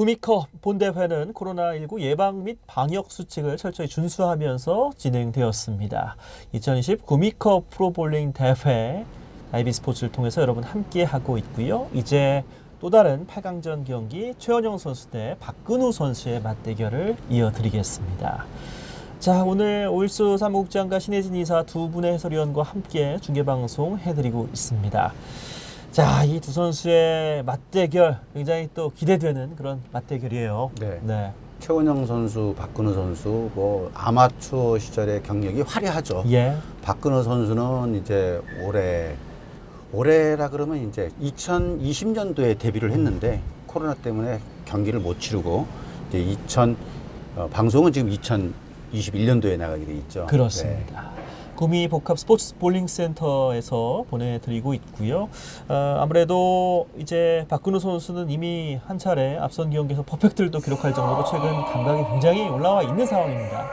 구미컵 본대회는 코로나19 예방 및 방역 수칙을 철저히 준수하면서 진행되었습니다. 2020 구미컵 프로볼링 대회 아이비 스포츠를 통해서 여러분 함께 하고 있고요. 이제 또 다른 8강전 경기 최원영 선수 대 박근우 선수의 맞대결을 이어드리겠습니다. 자, 오늘 오일수 사무국장과 신혜진 이사 두 분의 해설위원과 함께 중계방송 해드리고 있습니다. 자, 이 두 선수의 맞대결 굉장히 또 기대되는 그런 맞대결이에요. 네. 네. 최원영 선수, 박근우 선수 뭐 아마추어 시절의 경력이 화려하죠. 예. 박근우 선수는 이제 올해 올해라 그러면 이제 2020년도에 데뷔를 했는데 코로나 때문에 경기를 못 치르고 이제 2000 어, 방송은 지금 2021년도에 나가게 돼 있죠. 네. 그렇습니다. 구미 복합 스포츠 볼링 센터에서 보내드리고 있고요. 어, 아무래도 이제 박근우 선수는 이미 한 차례 앞선 경기에서 퍼펙트를 또 기록할 정도로 최근 감각이 굉장히 올라와 있는 상황입니다.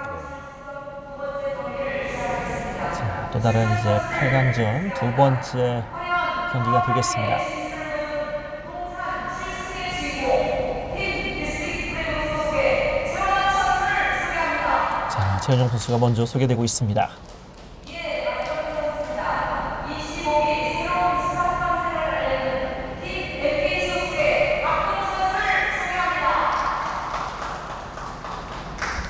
자, 또 다른 이제 8강전 두 번째 경기가 되겠습니다. 자, 최현정 선수가 먼저 소개되고 있습니다.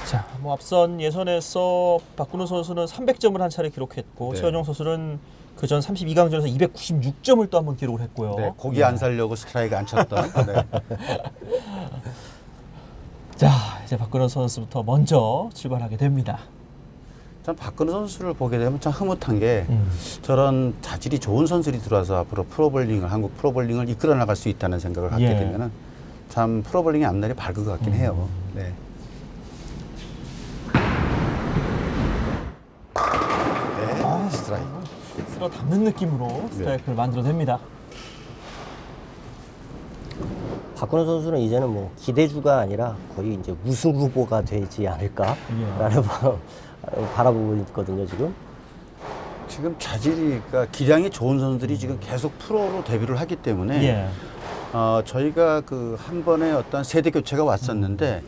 자, 뭐 앞선 예선에서 박근우 선수는 300점을 한 차례 기록했고 네. 최현정 선수는 그전 32강전에서 296점을 또 한 번 기록을 했고요. 네, 고기 안 살려고 스트라이크 안 쳤던. 네. 자, 이제 박근우 선수부터 먼저 출발하게 됩니다. 참 박근우 선수를 보게 되면 참 흐뭇한 게 음. 저런 자질이 좋은 선수들이 들어와서 앞으로 프로볼링을 한국 프로볼링을 이끌어 나갈 수 있다는 생각을 갖게 예. 되면은 참 프로볼링의 앞날이 밝을 것 같긴 음. 해요. 네. 네, 스트라이크. 쓸어 담는 느낌으로 스트라이크를 만들어냅니다. 박근호 선수는 이제는 뭐 기대주가 아니라 거의 이제 우승 후보가 되지 않을까라는 바- 바라보고 있거든요 지금. 지금 자질이 그러니까 기량이 좋은 선수들이 지금 계속 프로로 데뷔를 하기 때문에 예. 어, 저희가 그 한 번에 어떤 세대 교체가 왔었는데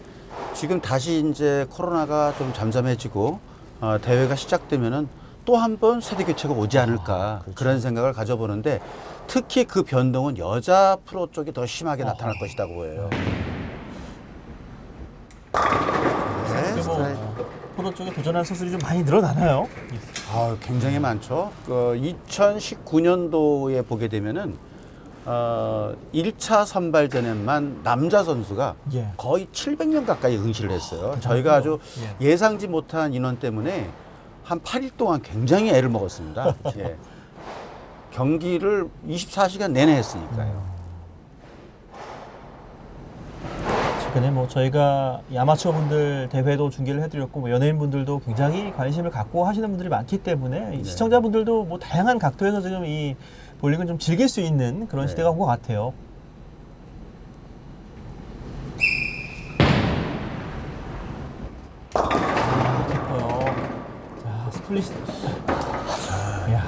지금 다시 이제 코로나가 좀 잠잠해지고 어, 대회가 시작되면은 또 한 번 세대 교체가 오지 않을까 그렇죠. 그런 생각을 가져보는데 특히 그 변동은 여자 프로 쪽이 더 심하게 나타날 것이라고 보여요. 네, 뭐 스트라이크. 프로 쪽에 도전하는 선수들이 좀 많이 늘어나나요? 아, 굉장히 많죠. 그 2019년도에 보게 되면은 어, 1차 선발전에만 남자 선수가 예. 거의 700명 가까이 응시를 했어요. 대단하네요. 저희가 아주 예. 예상지 못한 인원 때문에 한 8일 동안 굉장히 애를 먹었습니다. 예. 경기를 24시간 내내 했으니까요. 최근에 뭐 저희가 이 아마추어 분들 대회도 중계를 해드렸고 뭐 연예인 분들도 굉장히 관심을 갖고 하시는 분들이 많기 때문에 이 네. 시청자분들도 뭐 다양한 각도에서 지금 이 볼링을 좀 즐길 수 있는 그런 네. 시대가 온 것 같아요. 아, 깊어요. 자, 스 애매합니다.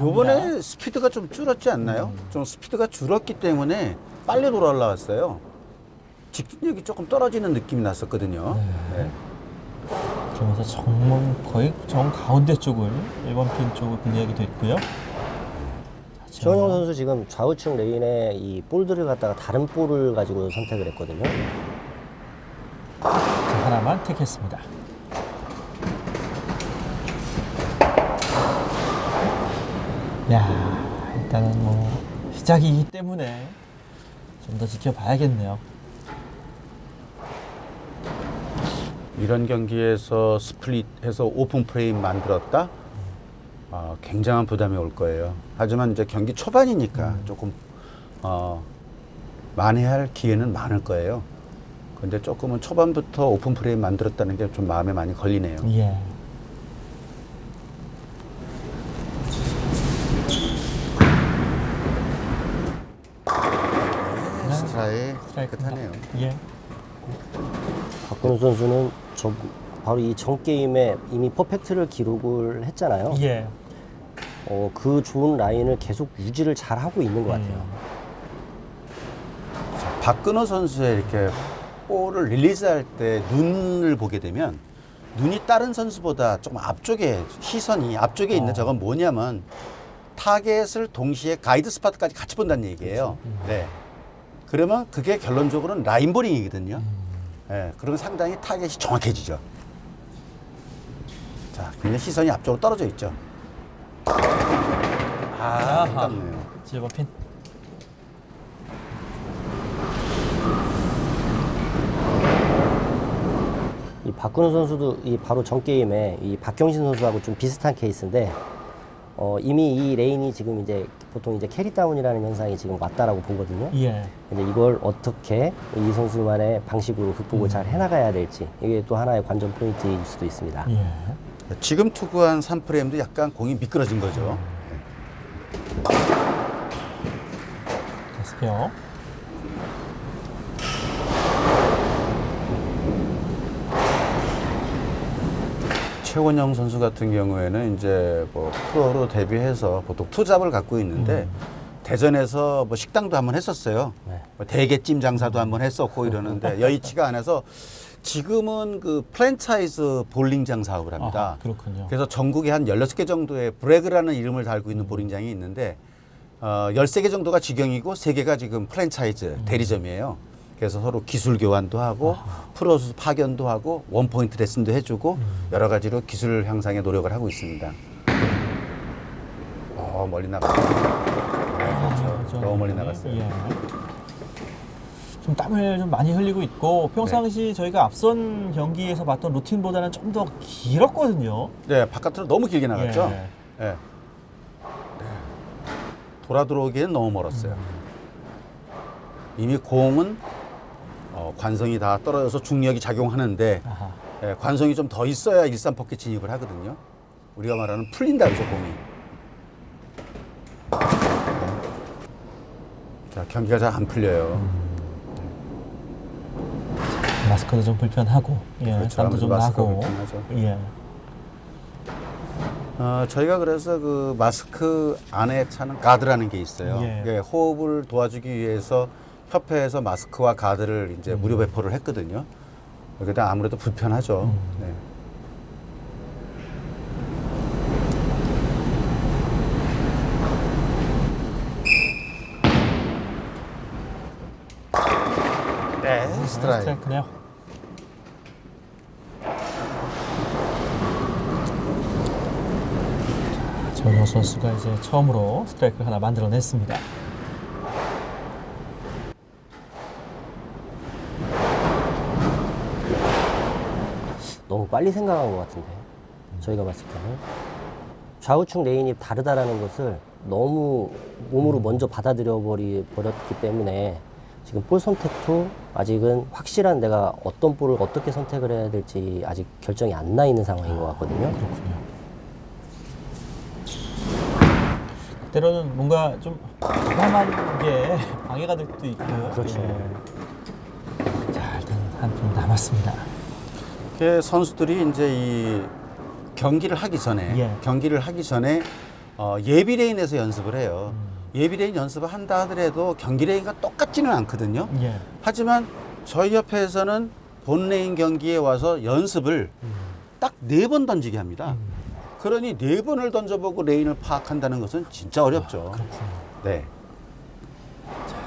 요번에 스피드가 좀 줄었지 않나요? 좀 스피드가 줄었기 때문에 빨리 돌아 올라왔어요. 직진력이 조금 떨어지는 느낌이 났었거든요. 네. 그러면서 정문 거의 정 가운데 쪽을 1번 핀 쪽을 공략이 됐고요. 자, 최원영 선수 지금 좌우측 레인에 이 볼들을 갖다가 다른 볼을 가지고 선택을 했거든요. 자, 하나만 택했습니다. 야, 일단은 뭐 시작이기 때문에 좀 더 지켜봐야겠네요. 이런 경기에서 스플릿해서 오픈 프레임 만들었다? 어, 굉장한 부담이 올 거예요. 하지만 이제 경기 초반이니까 조금 어, 만회할 기회는 많을 거예요. 근데 조금은 초반부터 오픈 프레임 만들었다는 게 좀 마음에 많이 걸리네요. 예. 스트라이 스트라이크입니다. 깨끗하네요. 예. 박근호 선수는 저 바로 이 전 게임에 이미 퍼펙트를 기록을 했잖아요. 예. 어, 그 좋은 라인을 계속 유지를 잘 하고 있는 것 같아요. 음. 박근호 선수의 이렇게 볼을 릴리즈할 때 눈을 보게 되면 눈이 다른 선수보다 조금 앞쪽에 시선이 앞쪽에 있는 어. 저건 뭐냐면 타겟을 동시에 가이드 스팟까지 같이 본다는 얘기예요. 네. 그러면 그게 결론적으로는 라인볼링이거든요. 예, 그러면 상당히 타겟이 정확해지죠. 자, 그냥 시선이 앞쪽으로 떨어져 있죠. 아, 아하. 아깝네요. 7번 핀. 이 박근호 선수도 이 바로 전 게임에 이 박경신 선수하고 좀 비슷한 케이스인데 어, 이미 이 레인이 지금 이제 보통 이제 캐리 다운이라는 현상이 지금 왔다라고 보거든요. 예. 근데 이걸 어떻게 이 선수만의 방식으로 극복을 잘 해나가야 될지 이게 또 하나의 관전 포인트일 수도 있습니다. 예. 지금 투구한 3프레임도 약간 공이 미끄러진 거죠. 자, 스페 최원영 선수 같은 경우에는 이제 뭐 프로로 데뷔해서 보통 투잡을 갖고 있는데 대전에서 뭐 식당도 한번 했었어요. 네. 뭐 대게찜 장사도 한번 했었고 이러는데 여의치가 않아서 지금은 그 프랜차이즈 볼링장 사업을 합니다. 아하, 그렇군요. 그래서 전국에 한 16개 정도의 브레그라는 이름을 달고 있는 볼링장이 있는데 어, 13개 정도가 직영이고 3개가 지금 프랜차이즈 대리점이에요. 그래서 서로 기술 교환도 하고 프로 선수 파견도 하고 원포인트 레슨도 해주고 여러 가지로 기술 향상에 노력을 하고 있습니다. 어, 멀리 나갔어요. 네, 그렇죠. 너무 멀리 나갔어요. 예. 좀 땀을 좀 많이 흘리고 있고 평상시 네. 저희가 앞선 경기에서 봤던 루틴보다는 좀 더 길었거든요. 네, 바깥으로 너무 길게 나갔죠. 예. 예. 네. 돌아 들어오기엔 너무 멀었어요. 이미 공은 어, 관성이 다 떨어져서 중력이 작용하는데 아하. 예, 관성이 좀 더 있어야 일산 포켓 진입을 하거든요. 우리가 말하는 풀린다 그죠 공이. 자 경기가 잘 안 풀려요. 마스크도 좀 불편하고, 예, 그렇죠. 땀도 좀 아무래도 마스크가 나고, 불편하죠. 예, 어, 저희가 그래서 그 마스크 안에 차는 가드라는 게 있어요. 예. 이게 호흡을 도와주기 위해서 협회에서 마스크와 가드를 음. 이제 무료 배포를 했거든요. 그게 아무래도 불편하죠. 음. 네. 네, 스트라이크. 스트라이크네요. 자, 전효 선수가 이제 처음으로 스트라이크 하나 만들어냈습니다. 빨리 생각한 것 같은데 저희가 봤을 때는 좌우측 레인이 다르다라는 것을 너무 몸으로 먼저 받아들여 버리 버렸기 때문에 지금 볼 선택도 아직은 확실한 내가 어떤 볼을 어떻게 선택을 해야 될지 아직 결정이 안 나 있는 상황인 것 같거든요. 그렇군요. 때로는 뭔가 좀 과감한 게 방해가 될 수도 있고. 그렇죠. 예. 자, 일단 한 분 남았습니다. 그 선수들이 이제 이 경기를 하기 전에 예. 경기를 하기 전에 어, 예비 레인에서 연습을 해요. 음. 예비 레인 연습을 한다 하더라도 경기 레인과 똑같지는 않거든요. 예. 하지만 저희 협회에서는 본 레인 경기에 와서 연습을 음. 딱네 번 던지게 합니다. 그러니 네 번을 던져보고 레인을 파악한다는 것은 진짜 어렵죠. 그렇군요. 네.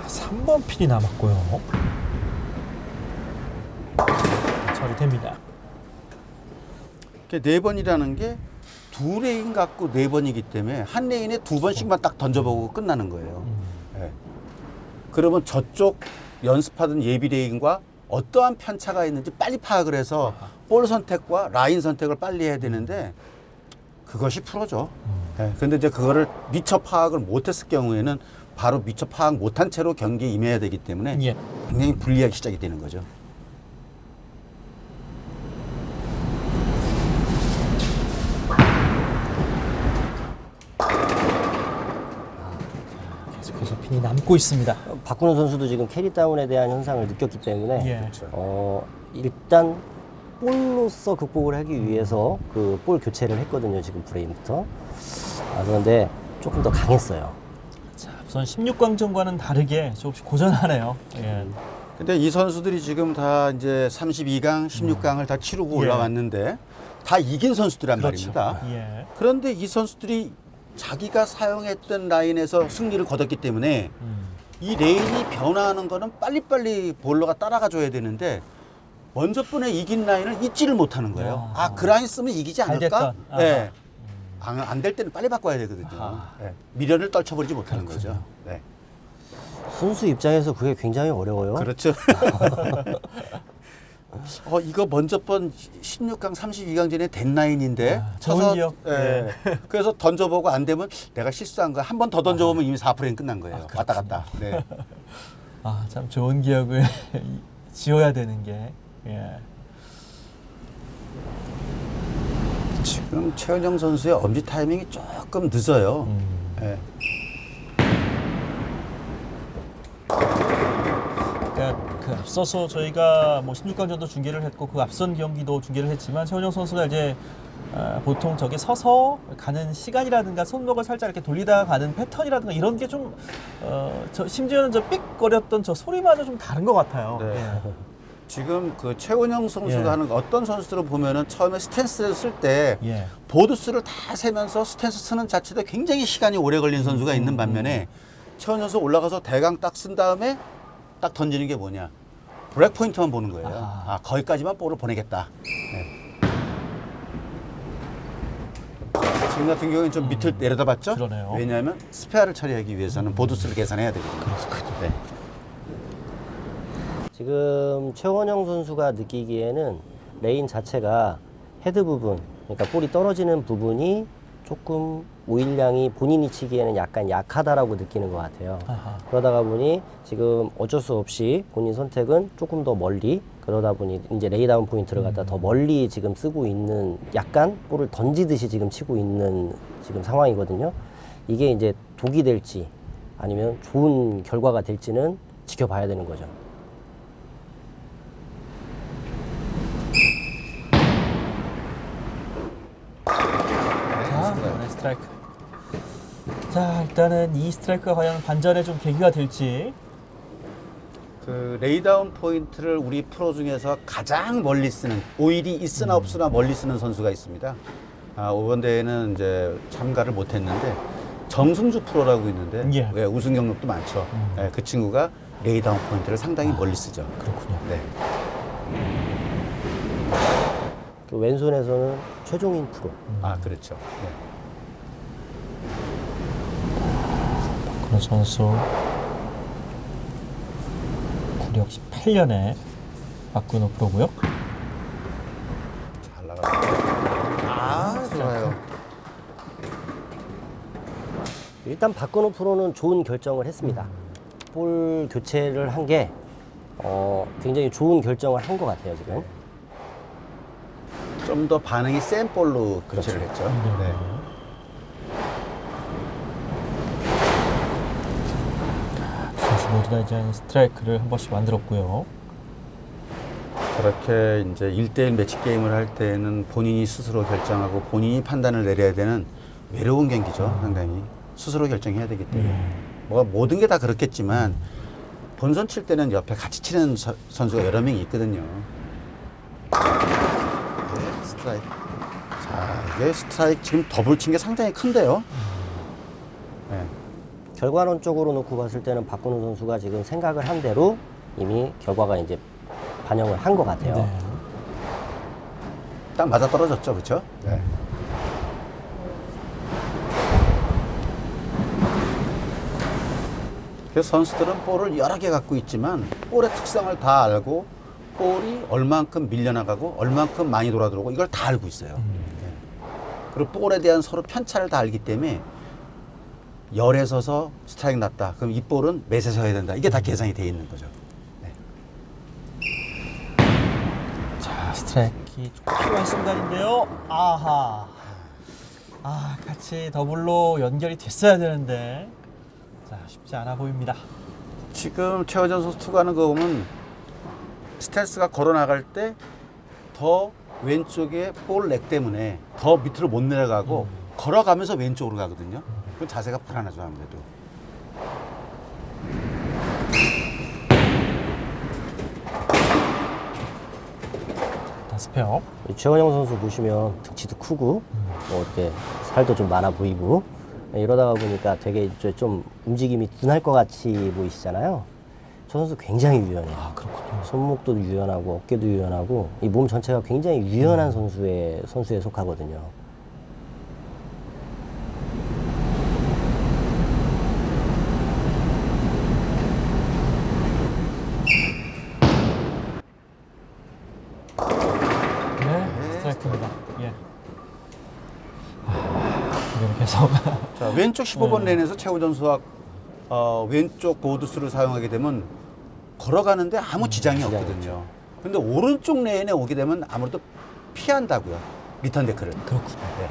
3번 핀이 남았고요. 처리됩니다. 네 번이라는 게 두 레인 갖고 네 번이기 때문에 한 레인에 두 번씩만 딱 던져보고 끝나는 거예요. 예. 그러면 저쪽 연습하던 예비 레인과 어떠한 편차가 있는지 빨리 파악을 해서 볼 선택과 라인 선택을 빨리 해야 되는데 그것이 프로죠. 예. 근데 이제 그거를 미처 파악을 못했을 경우에는 바로 미처 파악 못한 채로 경기에 임해야 되기 때문에 예. 굉장히 불리하게 시작이 되는 거죠. 계속해서 핀 이 남고 있습니다. 박근호 선수도 지금 캐리 다운에 대한 현상을 느꼈기 때문에 예. 그렇죠. 어, 일단 볼로서 극복을 하기 위해서 그 볼 교체를 했거든요. 지금 브레인부터. 아, 그런데 조금 더 강했어요. 자, 우선 16강전과는 다르게 조금씩 고전하네요. 예. 근데 이 선수들이 지금 다 이제 32강, 16강을 다 치르고 예. 올라왔는데 다 이긴 선수들란 그렇죠. 말입니다. 예. 그런데 이 선수들이 자기가 사용했던 라인에서 승리를 거뒀기 때문에 음. 이 레인이 변화하는 거는 빨리빨리 볼러가 따라가 줘야 되는데 먼저 번에 이긴 라인을 잊지를 못하는 거예요. 아. 아, 그 라인 쓰면 이기지 잘 않을까? 네. 안 될 때는 빨리 바꿔야 되거든요. 아하. 네. 미련을 떨쳐버리지 못하는 그렇군요. 거죠. 네. 선수 입장에서 그게 굉장히 어려워요. 그렇죠. 어, 이거 먼저 번 16강, 32강 전에 된 라인인데 아, 좋은 기억. 예. 그래서 던져보고 안 되면 내가 실수한 거야. 한 번 더 던져보면 이미 4%는 끝난 거예요. 왔다 갔다. 네. 아, 참 좋은 기억을 지어야 되는 게. 예. 지금 최은영 선수의 엄지 타이밍이 조금 늦어요. 음. 예. 그 앞서서 저희가 뭐 16강전도 중계를 했고 그 앞선 경기도 중계를 했지만 최원영 선수가 이제 아, 보통 저게 서서 가는 시간이라든가 손목을 살짝 이렇게 돌리다가 가는 패턴이라든가 이런 게 좀 어, 저 심지어는 저 삑거렸던 저 소리마저 좀 다른 것 같아요. 네. 예. 지금 그 최은영 선수가 예. 하는 거 어떤 선수들을 보면은 처음에 스탠스를 쓸 때 예. 보드 수를 다 세면서 스탠스 쓰는 자체도 굉장히 시간이 오래 걸린 선수가 음, 있는 반면에 최은영 선수 올라가서 대강 딱 쓴 다음에 딱 던지는 게 뭐냐 브렉 포인트만 보는 거예요. 아 거기까지만 볼을 보내겠다. 네. 지금 같은 경우에는 좀 밑을 내려다 봤죠? 음. 그러네요. 왜냐하면 스페어를 처리하기 위해서는 보드 수를 계산해야 되거든요. 네. 지금 최원영 선수가 느끼기에는 레인 자체가 헤드 부분, 그러니까 볼이 떨어지는 부분이 조금 오일량이 본인이 치기에는 약간 약하다라고 느끼는 것 같아요. 아하. 그러다가 보니 지금 어쩔 수 없이 본인 선택은 조금 더 멀리 그러다 보니 이제 레이다운 포인트를 갖다 더 멀리 지금 쓰고 있는 약간 볼을 던지듯이 지금 치고 있는 지금 상황이거든요. 이게 이제 독이 될지 아니면 좋은 결과가 될지는 지켜봐야 되는 거죠. 자, 네, 스트라이크. 자, 일단은 이 스트라이크가 과연 반전의 좀 계기가 될지. 그 레이다운 포인트를 우리 프로 중에서 가장 멀리 쓰는 오일이 있으나 없으나 멀리 쓰는 선수가 있습니다. 아, 이번 대회는 이제 참가를 못했는데 정승주 프로라고 있는데 예. 예, 우승 경력도 많죠. 예, 그 친구가 레이다운 포인트를 상당히 멀리 쓰죠. 그렇군요. 네. 그 왼손에서는 최종인 프로. 아 그렇죠. 네. 박근호 선수 구력 18년에 박근호 프로고요. 잘 나갔어요. 아 좋아요. 일단 박건호 프로는 좋은 결정을 했습니다. 볼 교체를 한 게 어, 굉장히 좋은 결정을 한 것 같아요 지금. 좀 더 반응이 센 볼로 교체를 했죠. 네. 선수 모두 다 이제 스트라이크를 한 번씩 만들었고요. 저렇게 이제 1대1 매치 게임을 할 때는 본인이 스스로 결정하고 본인이 판단을 내려야 되는 외로운 경기죠, 상당히. 스스로 결정해야 되기 때문에. 뭐 모든 게 다 그렇겠지만 본선 칠 때는 옆에 같이 치는 서- 선수가 여러 명이 있거든요. 네, 스트라이크. 자, 이게 스트라이크 지금 더블 친 게 상당히 큰데요. 네. 결과론적으로 놓고 봤을 때는 박건호 선수가 지금 생각을 한 대로 이미 결과가 이제 반영을 한 것 같아요. 네. 딱 맞아 떨어졌죠, 그렇죠? 네. 그래서 선수들은 볼을 여러 개 갖고 있지만 볼의 특성을 다 알고 볼이 얼만큼 밀려나가고 얼만큼 많이 돌아 들어오고 이걸 다 알고 있어요. 네. 그리고 볼에 대한 서로 편차를 다 알기 때문에 열에 서서 스트라이크 났다. 그럼 이 볼은 몇에 서야 된다. 이게 다 계산이 돼 있는 거죠. 네. 자, 스트라이크 필요한 순간인데요. 아하. 아, 같이 더블로 연결이 됐어야 되는데. 자, 쉽지 않아 보입니다. 지금 최호전 선수 투구하는 거 보면 스탠스가 걸어 나갈 때 더 왼쪽에 볼 렉 때문에 더 밑으로 못 내려가고 걸어가면서 왼쪽으로 가거든요. 그 자세가 불안하죠 아무래도. 다 스페어. 최원영 선수 보시면 덩치도 크고 뭐 이렇게 살도 좀 많아 보이고 네, 이러다 보니까 되게 좀 움직임이 둔할 것 같이 보이시잖아요. 저 선수 굉장히 유연해요. 아 그렇군요. 손목도 유연하고 어깨도 유연하고 이 몸 전체가 굉장히 유연한 선수의 선수에 속하거든요. 왼쪽 15번 네. 레인에서 최우 선수와 어, 왼쪽 보드수를 사용하게 되면 걸어가는데 아무 지장이 지장이 없거든요. 근데 오른쪽 레인에 오게 되면 아무래도 피한다고요. 리턴 데크를. 그렇군요. 네.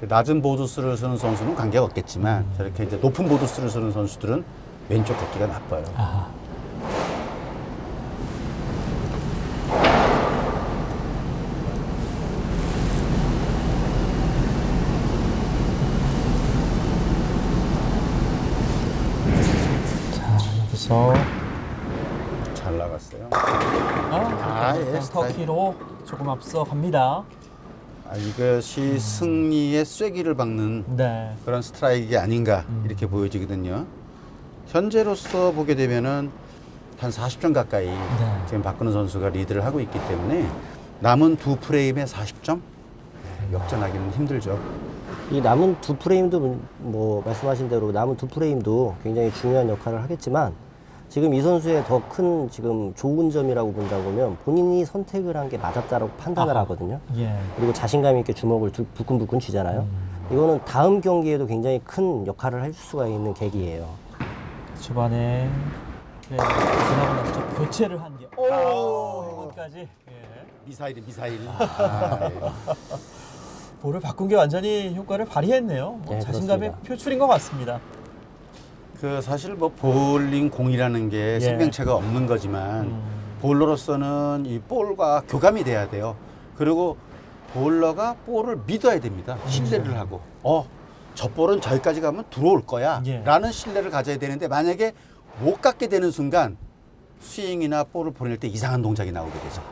그 낮은 보드수를 쓰는 선수는 관계가 없겠지만 저렇게 이제 높은 보드수를 쓰는 선수들은 왼쪽 걷기가 나빠요. 아. 자, 여기서 잘 나갔어요. 아, 아, 예, 터 키로 조금 앞서 갑니다. 아, 이것이 승리의 쐐기를 박는 네. 그런 스트라이크가 아닌가 이렇게 보여지거든요. 현재로서 보게 되면은 한 40점 가까이 지금 박근호 선수가 리드를 하고 있기 때문에 남은 두 프레임에 40점 역전하기는 힘들죠. 이 남은 두 프레임도 뭐 말씀하신 대로 남은 두 프레임도 굉장히 중요한 역할을 하겠지만 지금 이 선수의 더 큰 지금 좋은 점이라고 본다고 면 본인이 선택을 한 게 맞았다라고 판단을 아하. 하거든요. 예. 그리고 자신감 있게 주먹을 두- 불끈불끈 쥐잖아요. 이거는 다음 경기에도 굉장히 큰 역할을 할 수가 있는 계기예요. 초반에 네, 지나고 나서 교체를 한 게. 오, 행운까지. 예. 미사일이 미사일. 아, 예. 볼을 바꾼 게 완전히 효과를 발휘했네요. 뭐 네, 자신감의 그렇습니다. 표출인 것 같습니다. 그 사실 뭐 볼링 공이라는 게 예. 생명체가 없는 거지만 음. 볼러로서는 이 볼과 교감이 돼야 돼요. 그리고 볼러가 볼을 믿어야 됩니다. 신뢰를 하고 어, 저 볼은 저기까지 가면 들어올 거야. 예. 라는 신뢰를 가져야 되는데 만약에 못 갖게 되는 순간 스윙이나 볼을 보낼 때 이상한 동작이 나오게 되죠.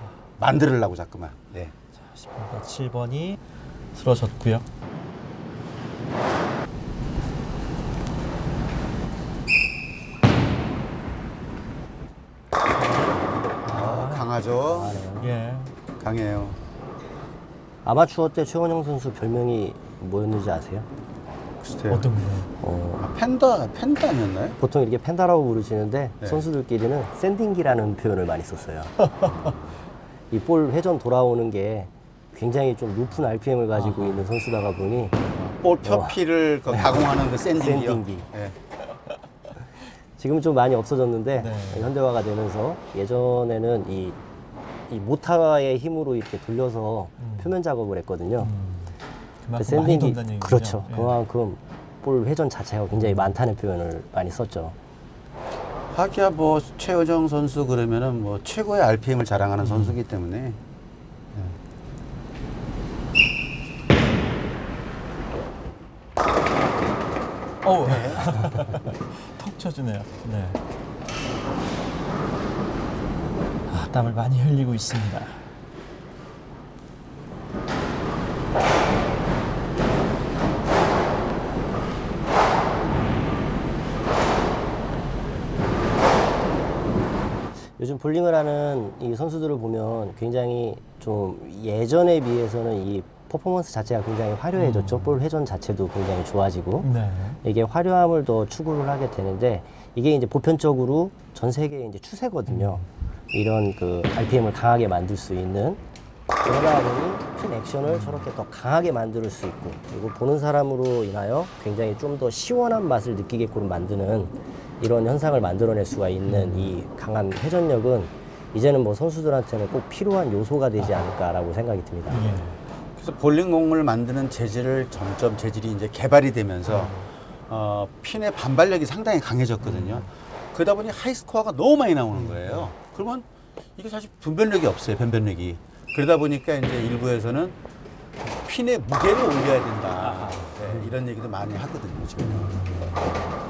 만들으려고 자꾸만. 네. 10번과 7번이 쓰러졌고요. 강하죠. 예. 강해요. 아마추어 때 최원영 선수 별명이 뭐였는지 아세요? 글쎄요. 어떤 분이요? 어, 아, 팬더 아니었나요? 보통 이렇게 펜다라고 부르시는데 네. 선수들끼리는 샌딩기라는 표현을 많이 썼어요. 이 볼 회전 돌아오는 게 굉장히 좀 높은 RPM을 가지고 있는 선수다가 보니 볼 표피를 그 가공하는 그 샌딩이요. 샌딩기. 네. 지금은 좀 많이 없어졌는데 네. 현대화가 되면서 예전에는 이, 이 모타의 힘으로 이렇게 돌려서 음. 표면 작업을 했거든요. 그만큼 그 많이 샌딩기 돈다는 얘기죠. 그렇죠. 예. 그만큼 볼 회전 자체가 굉장히 많다는 표현을 많이 썼죠. 하기야 뭐 최호정 선수 그러면은 뭐 최고의 RPM을 자랑하는 선수기 때문에 어우. 턱 쳐주네요. 네. 아, 땀을 많이 흘리고 있습니다. 요즘 볼링을 하는 이 선수들을 보면 굉장히 좀 예전에 비해서는 이 퍼포먼스 자체가 굉장히 화려해졌죠. 볼 회전 자체도 굉장히 좋아지고 네. 이게 화려함을 더 추구를 하게 되는데 이게 이제 보편적으로 전 세계의 이제 추세거든요. 이런 그 RPM을 강하게 만들 수 있는 그러다 보니 핀 액션을 저렇게 더 강하게 만들 수 있고 그리고 보는 사람으로 인하여 굉장히 좀 더 시원한 맛을 느끼게끔 만드는 이런 현상을 만들어낼 수가 있는 이 강한 회전력은 이제는 뭐 선수들한테는 꼭 필요한 요소가 되지 않을까라고 생각이 듭니다. 예. 그래서 볼링공을 만드는 재질을 점점 재질이 이제 개발이 되면서 어, 핀의 반발력이 상당히 강해졌거든요. 그러다 보니 하이 스코어가 너무 많이 나오는 거예요. 그러면 이게 사실 분변력이 없어요. 변변력이. 그러다 보니까 이제 일부에서는 핀의 무게를 올려야 된다. 네, 이런 얘기도 많이 하거든요. 지금.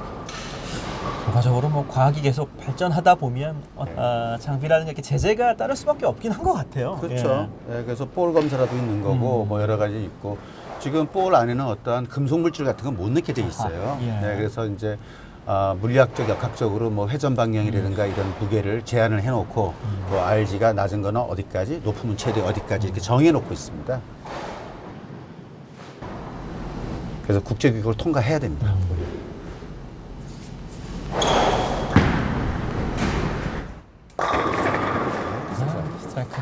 결과적으로 뭐 과학이 계속 발전하다 보면 어, 아, 장비라는 게 이렇게 제재가 따를 수밖에 없긴 한 것 같아요. 그렇죠. 예, 그래서 볼 검사라도 있는 거고 음. 뭐 여러 가지 있고 지금 볼 안에는 어떠한 금속 물질 같은 건 못 넣게 돼 있어요. 아, 예. 네, 그래서 이제 아, 물리학적 역학적으로 뭐 회전 방향이라든가 음. 이런 무게를 제한을 해놓고 뭐 RG가 낮은 거는 어디까지, 높으면 최대 어디까지 이렇게 정해놓고 있습니다. 그래서 국제규격을 통과해야 됩니다. 아, 스트라이크.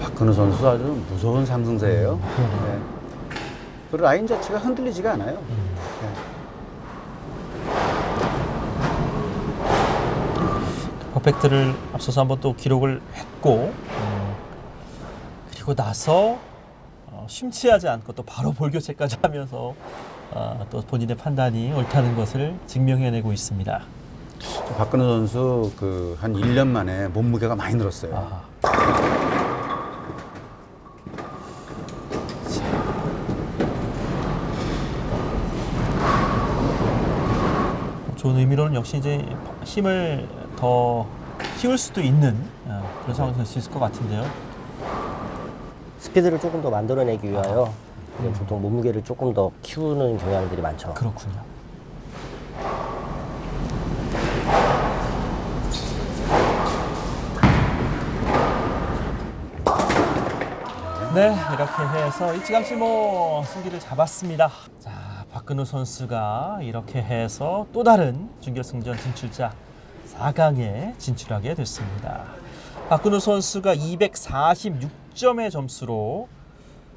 박근우 선수 아주 무서운 상승세예요. 네. 그 라인 자체가 흔들리지가 않아요. 네. 퍼펙트를 앞서서 한번 또 기록을 했고 음, 그리고 나서 어, 심취하지 않고 또 바로 볼 교체까지 하면서 아, 또 본인의 판단이 옳다는 것을 증명해내고 있습니다. 박근우 선수 그 한 1년 만에 몸무게가 많이 늘었어요. 아. 의미로는 역시 이제 힘을 더 키울 수도 있는 어, 그런 상황이 될 수 있을 것 같은데요. 스피드를 조금 더 만들어내기 위하여 이제 보통 몸무게를 조금 더 키우는 경향들이 많죠. 그렇군요. 네, 이렇게 해서 일찌감치 뭐 승기를 잡았습니다. 자, 박근우 선수가 이렇게 해서 또 다른 준결승전 진출자 4강에 진출하게 됐습니다. 박근우 선수가 246점의 점수로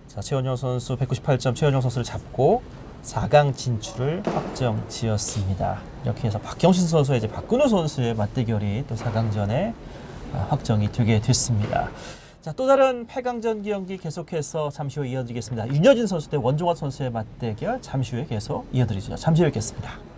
자, 최원영 선수 198점 최원영 선수를 잡고 4강 진출을 확정 지었습니다. 이렇게 해서 박경신 선수와 이제 박근우 선수의 맞대결이 또 4강전에 아, 확정이 되게 됐습니다. 자, 또 다른 8강전 경기 계속해서 잠시 후 이어드리겠습니다. 윤여진 선수 대 원종환 선수의 맞대결 잠시 후에 계속 이어드리죠. 잠시 후에 뵙겠습니다.